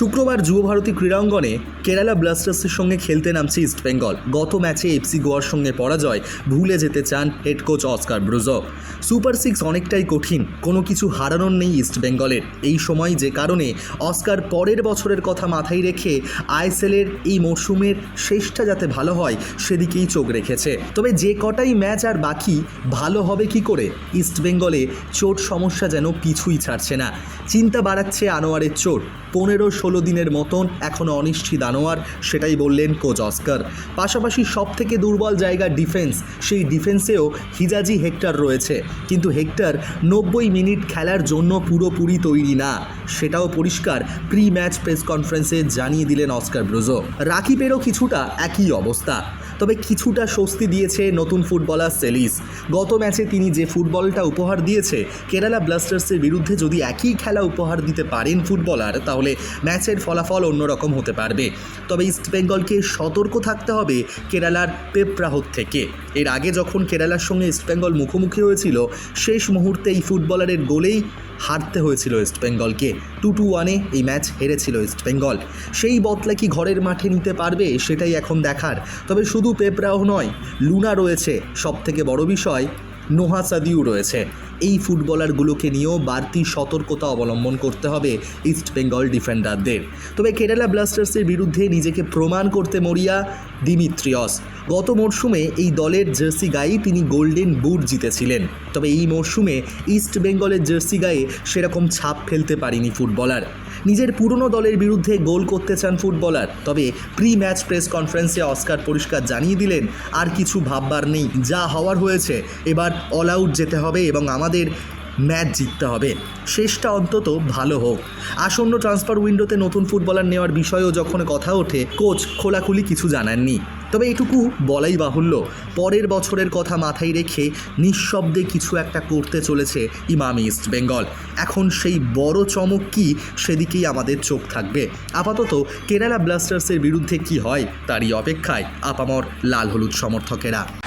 শুক্রবার যুবভারতী ক্রীড়াঙ্গনে কেরালা ব্লাস্টার্সের সঙ্গে খেলতে নামছে ইস্টবেঙ্গল গত ম্যাচে এফসি গোয়ার সঙ্গে পরাজয় ভুলে যেতে চান head coach Oscar Bruzon. Super six অনেকটাই কঠিন, কোনো কিছু হারানোর নেই ইস্টবেঙ্গলের এই সময় যে কারণে অস্কার পরের বছরের কথা মাথায় রেখে আইএসএলের এই মরশুমের শেষটা যাতে ভালো হয়, সেদিকেই চোখ রেখেছে। তবে যে কটাই ম্যাচ আর বাকি, ভালো হবে কি করে? ইস্টবেঙ্গলে চোট সমস্যা যেন পিছুই ছাড়ছে না। চিন্তা বাড়াচ্ছে আনোয়ারের চোট। পনেরো, ষোলো দিনের মতন এখনও অনিশ্চিত আনোয়ার, সেটাই বললেন কোচ অস্কার। পাশাপাশি সব থেকে দুর্বল জায়গা ডিফেন্স, সেই ডিফেন্সেও হিজাজি হেক্টর রয়েছে। কিন্তু হেক্টর নব্বই মিনিট খেলার জন্য পুরোপুরি তৈরি না। সেটাও পরিষ্কার প্রি ম্যাচ প্রেস কনফারেন্সে জানিয়ে দিলেন অস্কার ব্রুজো। রাকিবেরও কিছুটা একই অবস্থা। তবে কিছুটা স্বস্তি দিয়েছে নতুন ফুটবলার সেলিস। গত ম্যাচে তিনি যে ফুটবলটা উপহার দিয়েছে, কেরালা ব্লাস্টার্সের বিরুদ্ধে যদি একই খেলা উপহার দিতে পারেন ফুটবলার, তাহলে ম্যাচের ফলাফল অন্যরকম হতে পারবে। তবে ইস্টবেঙ্গলকে সতর্ক থাকতে হবে কেরালার পেপ্রাহত থেকে। এর আগে যখন কেরালার সঙ্গে ইস্টবেঙ্গল মুখোমুখি হয়েছিল, শেষ মুহূর্তে এই ফুটবলারের গোলেই হারতে হয়েছিল ইস্টবেঙ্গলকে টু টু ওয়ানে এই ম্যাচ হেরেছিল ইস্টবেঙ্গল সেই বদলা কি ঘরের মাঠে নিতে পারবে, সেটাই এখন দেখার। তবে শুধু পেপরাও নয়, লুনা রয়েছে। সব থেকে বড় বিষয় নোহা সাদিউ রয়েছে। এই ফুটবলারগুলোকে নিয়েও বাড়তি সতর্কতা অবলম্বন করতে হবে ইস্ট বেঙ্গল ডিফেন্ডারদের। তবে কেরালা ব্লাস্টার্সের বিরুদ্ধে নিজেকে প্রমাণ করতে মরিয়া দিমিত্রিয়স। গত মরশুমে এই দলের জার্সি গায়েই তিনি গোল্ডেন বুট জিতেছিলেন। তবে এই মরশুমে ইস্ট বেঙ্গলের জার্সি গায়ে সেরকম ছাপ ফেলতে পারেনি ফুটবলার। নিজের পুরনো দলের বিরুদ্ধে গোল করতে চান ফুটবলার। তবে প্রি ম্যাচ প্রেস কনফারেন্সে অস্কার পরিষ্কার জানিয়ে দিলেন, আর কিছু ভাববার নেই, যা হওয়ার হয়েছে। এবার অল আউট যেতে হবে এবং আমাদের ম্যাচ জিততে হবে। শেষটা অন্তত ভালো হোক। আসন্ন ট্রান্সফার উইন্ডোতে নতুন ফুটবলার নেওয়ার বিষয়েও যখন কথা ওঠে কোচ খোলাখুলি কিছু জানাননি। তবে এটুকু বলাই বাহুল্য, পরের বছরের কথা মাথায় রেখে নিঃশব্দে কিছু একটা করতে চলেছে ইমাম ইস্ট বেঙ্গল। এখন সেই বড় চমক কি, সেদিকেই আমাদের চোখ থাকবে। আপাতত কেরালা ব্লাস্টার্সের বিরুদ্ধে কি হয়, তারই অপেক্ষায় আপামর লাল হলুদ সমর্থকেরা।